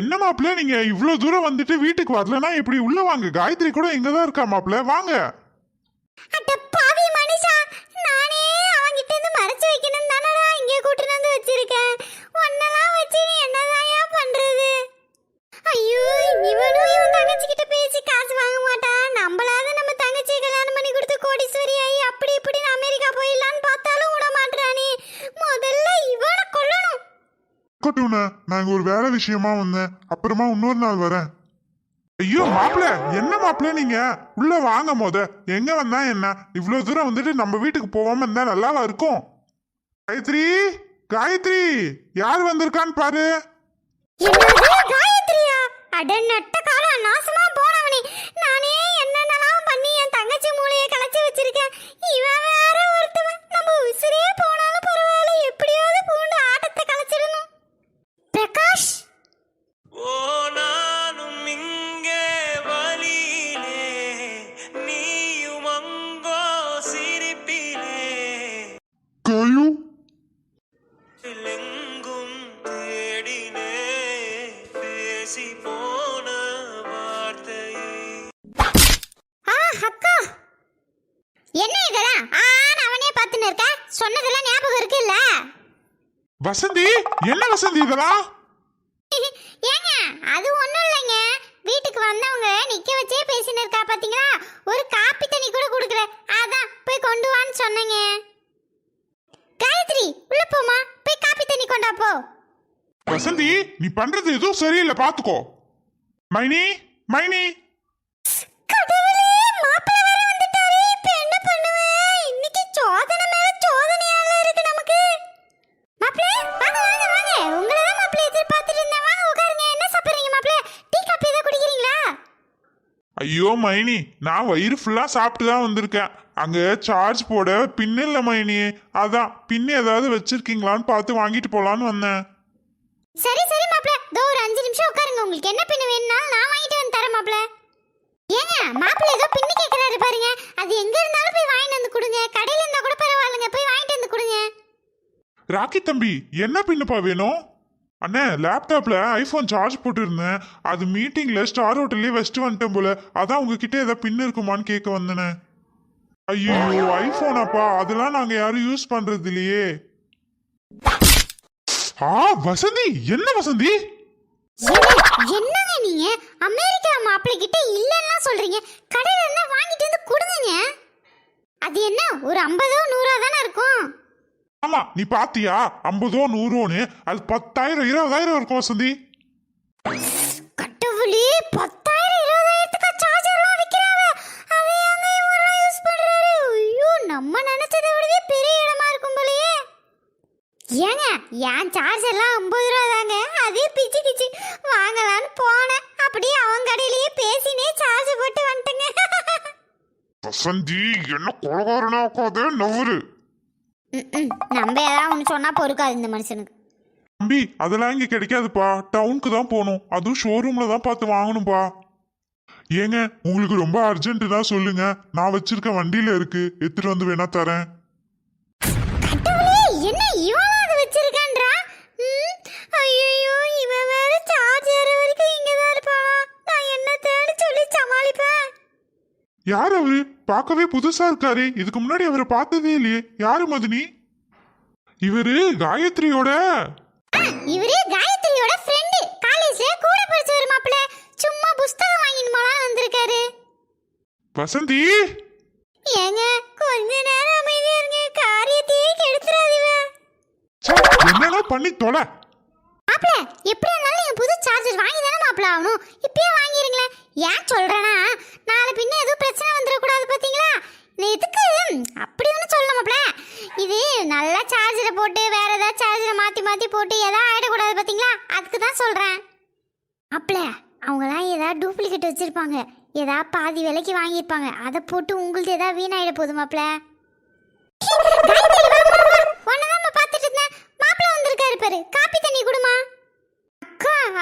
என்ன மாப்பிள்ள நீங்க இவ்வளவு தூரம் வந்துட்டு வீட்டுக்கு வரலனா இப்படி உள்ள வாங்க. காயத்ரி கூட இங்க தான் இருக்கா மாப்பிள்ள வாங்க. அட பாவி மனுஷா நானே அவங்கிட்ட இருந்து மறைச்சு வைக்கணும் தானடா இங்கே கூட்டு வந்து வச்சிருக்கேன். ஒன்னெல்லாம் வச்சு நீ என்னதாயா பண்றது? ஐயோ இவனும் இவன் தங்கச்சி கொட்டுன நான் இங்க ஒரு வேலை விஷயமா வந்தேன். அப்புறமா இன்னொரு நாள் வரேன். ஐயோ மாப்பிள்ள என்ன மாப்பிள்ள நீங்க? உள்ள வாங்க மோத. எங்க வந்தா என்ன? இவ்வளவு தூரம் வந்துட்டு நம்ம வீட்டுக்கு போகாம இருந்தா நல்லாவா இருக்கும்? காயத்ரி காயத்ரி யார் வந்திருக்கான்னு பாரு. பேசி போன வார்த்தையை ஆ அக்கா. என்ன இதெல்லாம்? ஆன் அவனே பார்த்துன்னு இருக்க சொன்னதெல்லாம் ஞாபகம் இருக்குல்ல? வசந்தி என்ன வசந்தி இதெல்லாம்? ஏங்க அது ஒண்ணும் இல்லைங்க. வீட்டுக்கு வந்தவங்க நிக்க வச்சே பேசின்னு இருக்கா பாத்தீங்களா? ஒரு காப்பி தண்ணி கூட குடுக்கல. அதான் போய் கொண்டு வான்னு சொன்னேங்க. காயத்ரி உள்ள போமா போய் காப்பி தண்ணி கொண்டா போ. வசந்தி நீ பண்றது எதுவும் சரியில்லை பாத்துக்கோ. மைனி மைனி. ஐயோ மைனி நான் வயிறு ஃபுல்லா சாப்பிட்டு தான் வந்திருக்கேன். அங்க சார்ஜ் போட பின் இல்ல மைனி. அதான் பின் ஏதாவது வச்சிருக்கீங்களான்னு பார்த்து வாங்கிட்டு போலான்னு வந்தேன். சரி சரி மாப்ள தோ ஒரு அஞ்சு நிமிஷம் உட்காருங்க. உங்களுக்கு என்ன பின்னு வேணும்னாலும் நான் வாங்கிட்டு வந்து தரேன் மாப்ள ஏங்க மாப்பிள்ள ஏதோ பின்னு கேட்கறாரு பாருங்க. அது எங்க இருந்தாலும் போய் வாங்கிட்டு வந்து கொடுங்க. கடையில இருந்தா கூட பரவாயில்லைங்க. போய் வாங்கிட்டு வந்து கொடுங்க. ராக்கி தம்பி என்ன பின்னுப்பா வேணும்? அண்ணே லேப்டாப்ல ஐபோன் சார்ஜ் போட்டுருந்தேன். அது மீட்டிங்ல ஸ்டார் ஹோட்டல்லே வச்சுட்டு வந்துட்டேன் போல. அதான் உங்ககிட்ட ஏதாவது பின் இருக்குமான்னு கேட்க வந்தேனே. ஐயோ ஐபோனாப்பா அதெல்லாம் நாங்க யாரும் யூஸ் பண்றது இல்லையே. ஆ வசந்தி என்ன வசந்தி? என்னங்க நீங்க? அமெரிக்கா மாப்பிள்ளை கிட்ட இல்லன்னா சொல்றீங்க. கடையில இருந்தா வாங்கிட்டு வந்து கொடுங்க அது என்ன ஒரு ஐம்பதோ நூறோ தானே இருக்கும்? ஆமா நீ பாத்தியா? ஐம்பதோ நூறோன்னு அது பத்தாயிரம் இருபதாயிரம் இருக்கும் வசந்தி. கடவுளே பத்தாயிரம் ஏங்க என் சார்ஜர்லாம் ஐம்பது ரூபா தாங்க. அதே பிச்சு கிச்சு வாங்கலான்னு போனேன். அப்படியே அவன் கடையிலேயே பேசினே சார்ஜ் போட்டு வந்துட்டேங்க. வசந்தி என்ன கொலகாரனா உட்காது நவரு ம்ம். நம்ம ஏதாவது ஒன்று சொன்னா பொறுக்காது இந்த மனுஷனுக்கு. தம்பி அதெல்லாம் இங்க கிடைக்காதுப்பா. டவுனுக்கு தான் போகணும். அதுவும் ஷோரூம்ல தான் பார்த்து வாங்கணும்ப்பா ஏங்க உங்களுக்கு ரொம்ப அர்ஜென்ட்னா சொல்லுங்க. நான் வச்சிருக்க வண்டியில இருக்கு. எடுத்துட்டு வந்து வேணா தரேன். யார் அவரு? பார்க்கவே புதுசா இருக்காரு. இதுக்கு முன்னாடி அவரை பார்த்ததே இல்லையே. யாரு மதினி? இவரு காயத்ரியோட. இவரு காயத்ரியோட ஃப்ரெண்டு காலேஜ்ல கூட படிச்சவர் மாப்பிள சும்மா புஸ்தகம் வாங்கிட்டு போலாம் வந்திருக்காரு. வசந்தி? ஏங்க கொஞ்ச நேரம் அமைதியா இருங்க. காரியத்தையே கெடுத்துறாதீங்க. என்னென்ன பண்ணி தொலை? மாப்பிள எப்படி இருந்தாலும் புது சார்ஜர் வாங்கி தானே மாப்பிள ஆகணும்? இப்பயே வாங்கிருங்களேன். ஏன் சொல்கிறேன்னா நாளை பின்ன எதுவும் பிரச்சனை வந்துடக்கூடாது பார்த்தீங்களா நீ எதுக்கு? அப்படி ஒன்றும் சொல்ல மாப்பிள. இது நல்லா சார்ஜரை போட்டு வேற ஏதாவது சார்ஜரை மாற்றி மாற்றி போட்டு எதாவது ஆகிடக்கூடாது பார்த்தீங்களா அதுக்கு தான் சொல்கிறேன் மாப்பிள அவங்களாம் ஏதாவது டூப்ளிகேட் வச்சுருப்பாங்க. ஏதாவது பாதி விலைக்கு வாங்கியிருப்பாங்க. அதை போட்டு உங்களுது ஏதாவது வீணாயிட போகுது மாப்பிள. உன்னதான் பார்த்துட்டு இருந்தேன். மாப்பிள வந்திருக்காரு பாரு. காப்பி தண்ணி கொடுமா?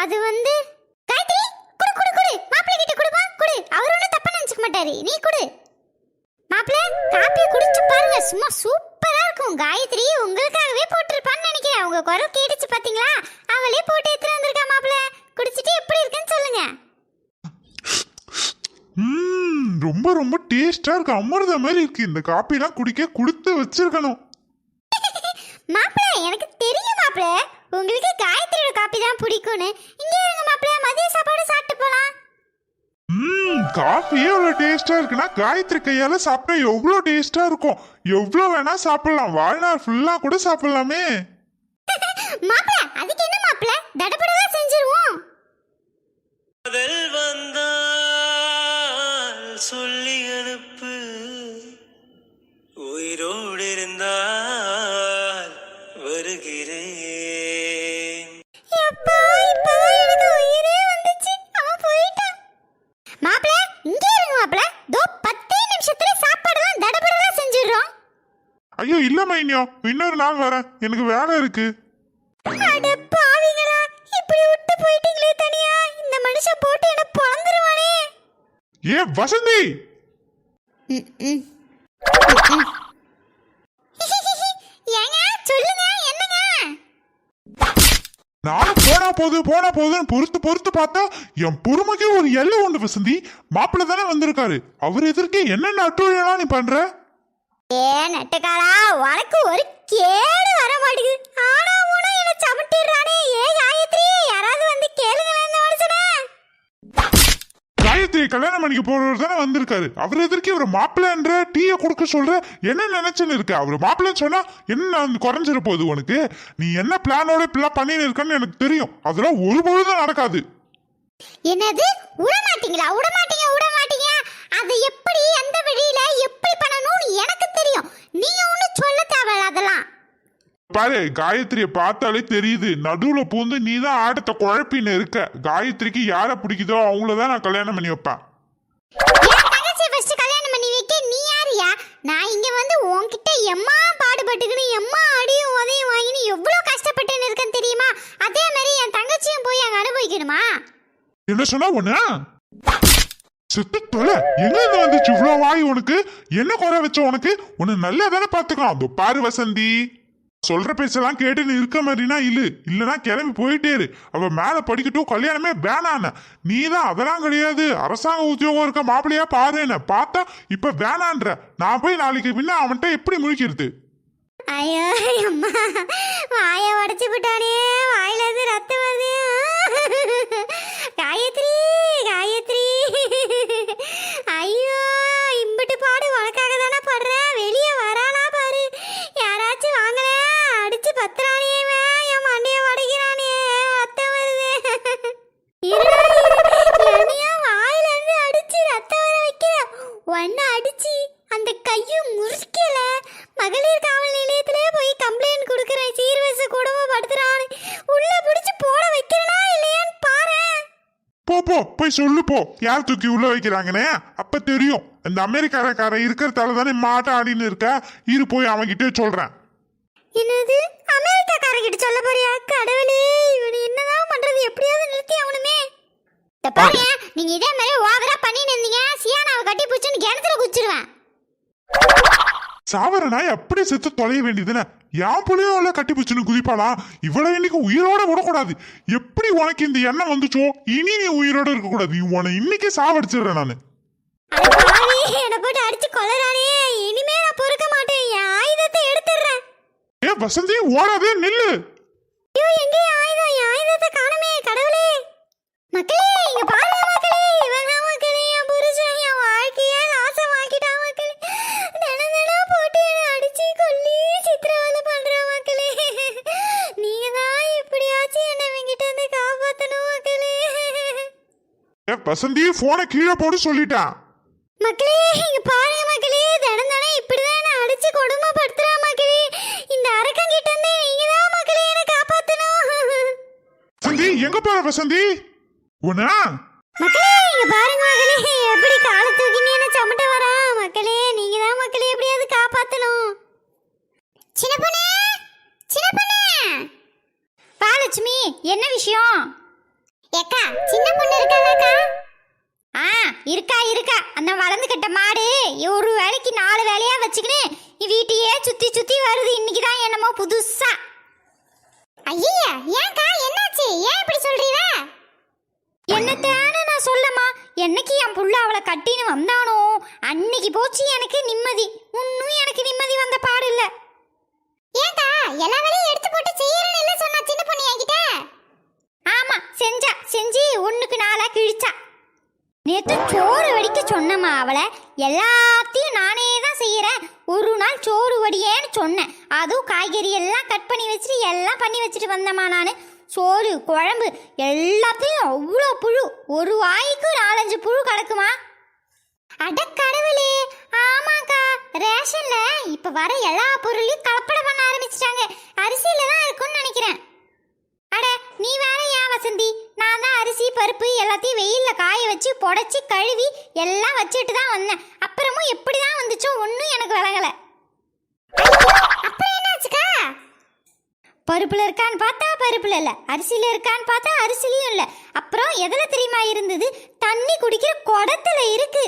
அது வந்து காயத்ரி குடு குடு குடு. மாப்பிள கிட்ட குடுமா குடு. அவர் ஒன்றும் தப்பா நினைச்சுக்க மாட்டாரு. நீ குடு. மாப்பிள காப்பியை குடிச்சு பாருங்க. சும்மா சூப்பரா இருக்கும். காயத்ரி உங்களுக்காகவே போட்டிருப்பான்னு நினைக்கிறேன். உங்க குரல் கேட்டுச்சு பாத்தீங்களா? அவளே போட்டு எடுத்துட்டு வந்திருக்கா மாப்பிள குடிச்சிட்டு எப்படி இருக்குன்னு சொல்லுங்க. ரொம்ப ரொம்ப டேஸ்டா இருக்கு. அமிர்த மாதிரி இருக்கு. இந்த காப்பிலாம் குடிக்க கொடுத்து வச்சிருக்கணும். மாப்பிள்ள எனக்கு தெரியும் மாப்பிள்ள. உங்களுக்கு காயத்ரியோட காப்பி தான் பிடிக்கும்னு இங்கே இருங்க மாப்பிள்ள மதிய சாப்பாடு சாப்பிட்டு போலாம். ம் காஃபியே அவ்வளோ டேஸ்டா இருக்குன்னா காயத்ரி கையால சாப்பிட்டா எவ்வளோ டேஸ்டா இருக்கும்? எவ்வளோ வேணா சாப்பிடலாம். வாழ்நாள் ஃபுல்லா கூட சாப்பிடலாமே. மாப்பிள்ள அதுக்கு என்ன மாப்பிள்ள? தடபடவா செஞ்சிருவோம். மைனியோ இன்னொரு நாள் வரேன். எனக்கு வேலை இருக்கு. அட பாவிங்களா இப்படி விட்டு போயிட்டீங்களே தனியா? இந்த மனுஷன் போட்டு என்ன பொழந்துருவானே. ஏ வசந்தி! ஏங்க சொல்லுங்க என்னங்க? நானும் போனா போகுது போனா போகுதுன்னு பொறுத்து பொறுத்து பார்த்தா என் பொறுமைக்கு ஒரு எல்லை உண்டு வசந்தி. மாப்பிள்ளை தானே வந்திருக்காரு. அவர் எதிர்க்கே என்னென்ன அட்டுழியெல்லாம் நீ பண்ற? ஏ நட்டுக்காரா உனக்கு ஒரு கேடு வர மாட்டேங்குது. ஆனா ஊனா என்ன சமட்டிடுறானே. ஏ காயத்ரி யாராவது வந்து கேளுங்களேன் இந்த மனுஷனை காயத்ரி கல்யாணம் பண்ணிக்க போறவர் தானே வந்திருக்காரு. அவர் எதிர்க்கே ஒரு மாப்பிள்ளைன்ற டீயை கொடுக்க சொல்ற? என்ன நினைச்சுன்னு இருக்க? அவர் மாப்பிள்ளைன்னு சொன்னா என்ன அந்த குறைஞ்சிட போகுது உனக்கு? நீ என்ன பிளானோட இப்படிலாம் பண்ணின்னு இருக்கன்னு எனக்கு தெரியும். அதெல்லாம் ஒரு பொழுதும் நடக்காது. என்னது? விட மாட்டீங்களா விட மாட்டீங்க விட மாட்டீங்க அது எப்படி எந்த வழியில எப்படி எனக்கு தெரியும். நீங்க ஒன்றும் சொல்ல தேவையில்ல அதெல்லாம். பாரு காயத்ரியை பார்த்தாலே தெரியுது. நடுவுல பூந்து நீ தான் ஆட்டத்தை குழப்பின்னு இருக்க. காயத்ரிக்கு யாரை பிடிக்குதோ அவங்கள தான் நான் கல்யாணம் பண்ணி வைப்பேன். கல்யாணம் பண்ணி வைக்க நீ யாருயா நான் இங்க வந்து உன்கிட்ட எம்மா பாடுபட்டுக்கின்னு எம்மா அடியும் உதையும் வாங்கின்னு எவ்வளவு கஷ்டப்பட்டுன்னு இருக்கேன்னு தெரியுமா? அதே மாதிரி என் தங்கச்சியும் போய் அங்க அனுபவிக்கணுமா? என்ன சொன்னா ஒண்ணு செத்து தொலை எங்க வந்துச்சு? இவ்வளவு வாய் உனக்கு? என்ன குறை வச்ச உனக்கு? உன்னை நல்லா தானே பாத்துக்கலாம் அந்த பாரு வசந்தி. சொல்ற பேச்செல்லாம் கேட்டு நீ இருக்க மாதிரினா இல்லு இல்லைனா கிளம்பி போயிட்டே இரு. அவ மேல படிக்கட்டும் கல்யாணமே வேணான நீ தான் அதெல்லாம் கிடையாது. அரசாங்க உத்தியோகம் இருக்க மாப்பிள்ளையா என்ன. பார்த்தா இப்ப வேணான்ற. நான் போய் நாளைக்கு பின்ன அவன்கிட்ட எப்படி முழிக்கிறது? ஐயோ அம்மா. வாய விட்டானே வாயில இருந்து ரத்தம் வருது. காயத்ரி காயத்ரி ஐயோ இம்பிட்டு பாடு உனக்காக தானே படுறேன் வெளியே வரானா பாரு யாராச்சும் வாங்கல அடிச்சு பத்துறானே இவன், என் மண்டைய உடைக்கிறானே ரத்தம் வருது இருடா, இரு. என்னையா வாயில இருந்து அடிச்சு ரத்தம் வர வைக்கிற ஒன்னு அடிச்சு அந்த கையும் முறிக்கல மகளிர் காவல் நிலையத்திலே போய் கம்ப்ளைண்ட் கொடுக்கறேன் சீர்வரிசை குடும்பப்படுத்துறான்னு உள்ள பிடிச்சு போட வைக்கிறனா இல்லையான்னு பாரேன் போ போய் சொல்லு போ. யார் தூக்கி உள்ள வைக்கிறாங்கன்னு? அப்ப தெரியும். இந்த அமெரிக்காரக்காரன் இருக்கிறதால தானே மாட்ட ஆடின்னு இருக்க. இரு போய் அவன்கிட்ட சொல்றேன். என்னது? அமெரிக்காக்காரங்கிட்ட சொல்ல போறியா? கடவுளே இவன் என்னதான் பண்றது? எப்படியாவது நிறுத்தி அவனுமே இந்த பாருங்க நீங்க இதே மாதிரி ஓவரா பண்ணிட்டு இருந்தீங்க. சியானாவை கட்டி பிடிச்சுன்னு கிணத்துல குச்சிருவேன் சாவர நாய் அப்படியே செத்து தொலைய வேண்டியதுன்னு என் புள்ளையோ இல்ல கட்டி பிடிச்சுன்னு குதிப்பாளா? இவ்வளவு இன்னைக்கு உயிரோட விடக்கூடாது. எப்படி உனக்கு இந்த எண்ணம் வந்துச்சோ? இனி நீ உயிரோட இருக்க கூடாது உன்னை இன்னைக்கே சாவடிச்சிடுறேன் நானு. ஏ வசந்தி ஓடாதே நில்லு. ஐயோ எங்க ஆயுதம்? ஆயுதத்தை காணுமே கடவுளே. வசந்தி போனை கீழே போடு சொல்லிட்டேன் மக்களே இங்க பாருங்க மக்களே தினம் இப்படிதான் என்ன அடிச்சு கொடுமைப்படுத்துறா மக்களே. இந்த அரக்கன் கிட்ட இருந்து நீங்க தான் மக்களே என்ன காப்பாத்தணும். வசந்தி எங்க போற வசந்தி? உன்ன? மக்களே இங்க பாருங்க மக்களே எப்படி காலை தூக்கின்னு என்ன சமட்ட வரா? மக்களே நீங்க தான் மக்களே எப்படியாவது காப்பாத்தணும். சின்ன பொண்ணு சின்ன பொண்ணு. வா லட்சுமி என்ன விஷயம்? ஏக்கா சின்ன பொண்ணு இருக்காங்கக்கா இருக்கா இருக்கா. அந்த வளர்ந்துக்கிட்ட மாடு ஒரு வேலைக்கு நாலு வேலையா வச்சுக்கின்னு வீட்டையே சுத்தி சுத்தி வருது. இன்னைக்கு தான் என்னமோ புதுசா. ஐயா ஏன்க்கா என்னாச்சு? ஏன் இப்படி சொல்றீங்க? என்னைக்கு என் புள்ள அவளை கட்டின்னு வந்தானோ அன்னைக்கு போச்சு எனக்கு நிம்மதி. இன்னும் எனக்கு நிம்மதி வந்த பாடு இல்ல. ஏன்டா எல்லா வேலையும் எடுத்து போட்டு செய்யறேன்னு இல்ல சொன்னா சின்ன பொண்ணு என்கிட்ட? ஆமா செஞ்சா. செஞ்சு ஒண்ணுக்கு நாளா கிழிச்சா. சொன்னம்மா அவளை. எல்லாத்தையும் நானே தான் செய்கிறேன் ஒரு நாள் சோறு வடியேன்னு சொன்னேன். அதுவும் காய்கறி எல்லாம் கட் பண்ணி வச்சுட்டு எல்லாம் பண்ணி வச்சுட்டு வந்தேம்மா நான். சோறு குழம்பு எல்லாத்தையும் அவ்வளோ புழு. ஒரு வாய்க்கு நாலஞ்சு புழு கிடக்குமா அட கடவுளே. ஆமாக்கா. ரேஷன்ல இப்ப வர எல்லா பொருளையும் கலப்படம் பண்ண ஆரம்பிச்சிட்டாங்க. அரிசியில தான் இருக்கும்னு நினைக்கிறேன். நீ வேற ஏன் வசந்தி? நான் தான் அரிசி பருப்பு எல்லாத்தையும் வெயிலில் காய வச்சு புடச்சி கழுவி எல்லாம் வச்சுட்டு தான் வந்தேன். அப்புறமும் எப்படி தான் வந்துச்சோ ஒன்றும் எனக்கு விளங்கல அப்புறம் என்னாச்சுக்கா? பருப்புல இருக்கான்னு பார்த்தா பருப்புல இல்ல. அரிசியில இருக்கான்னு பார்த்தா அரிசிலையும் இல்ல. அப்புறம் எதுல தெரியுமா இருந்தது? தண்ணி குடிக்கிற குடத்துல இருக்கு.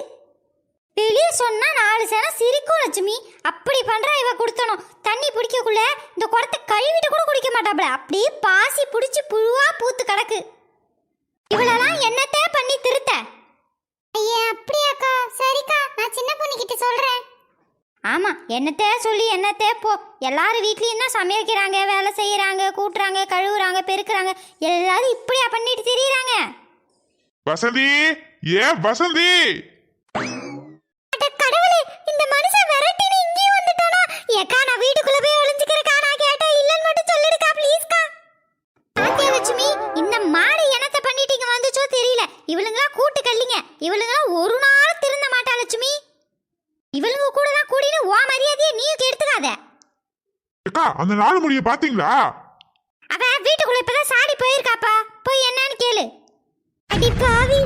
வெளியே சொன்னா நாலு சனம் சிரிக்கும் லட்சுமி. அப்படி பண்றா இவ கொடுத்தனும். தண்ணி பிடிக்கக்குள்ள இந்த குடத்தை கழுவிட்டு கூட குடிக்க மாட்டாப்ல. அப்படியே பாசி பிடிச்சி புழுவா பூத்து கிடக்கு. இவளெல்லாம் என்னத்தே பண்ணி திருத்த? ஐயா அப்படியாக்கா? சரிக்கா நான் சின்ன பொண்ணு கிட்ட சொல்றேன். ஆமா என்னத்தே சொல்லி என்னத்தே போ. எல்லாரும் வீட்லயும் தான் சமைக்கிறாங்க வேலை செய்யறாங்க கூட்டுறாங்க கழுவுறாங்க பெருக்குறாங்க. எல்லாரும் இப்படியா பண்ணிட்டு திரியுறாங்க? வசந்தி! ஏ வசந்தி! மாடு என்னத்த பண்ணிட்டு இங்க வந்துச்சோ தெரியல. இவளுங்களா கூட்டு கல்லிங்க இவளுங்களா ஒரு நாள் திருந்த மாட்டா லட்சுமி. இவளுங்க கூட தான் கூடினு ஓ மரியாதையை நீயும் கெடுத்துக்காத. அக்கா அந்த நாலு முடிய பாத்தீங்களா? அவ வீட்டுக்குள்ள இப்பதான் சாடி போயிருக்காப்பா. போய் என்னன்னு கேளு. அடி பாவி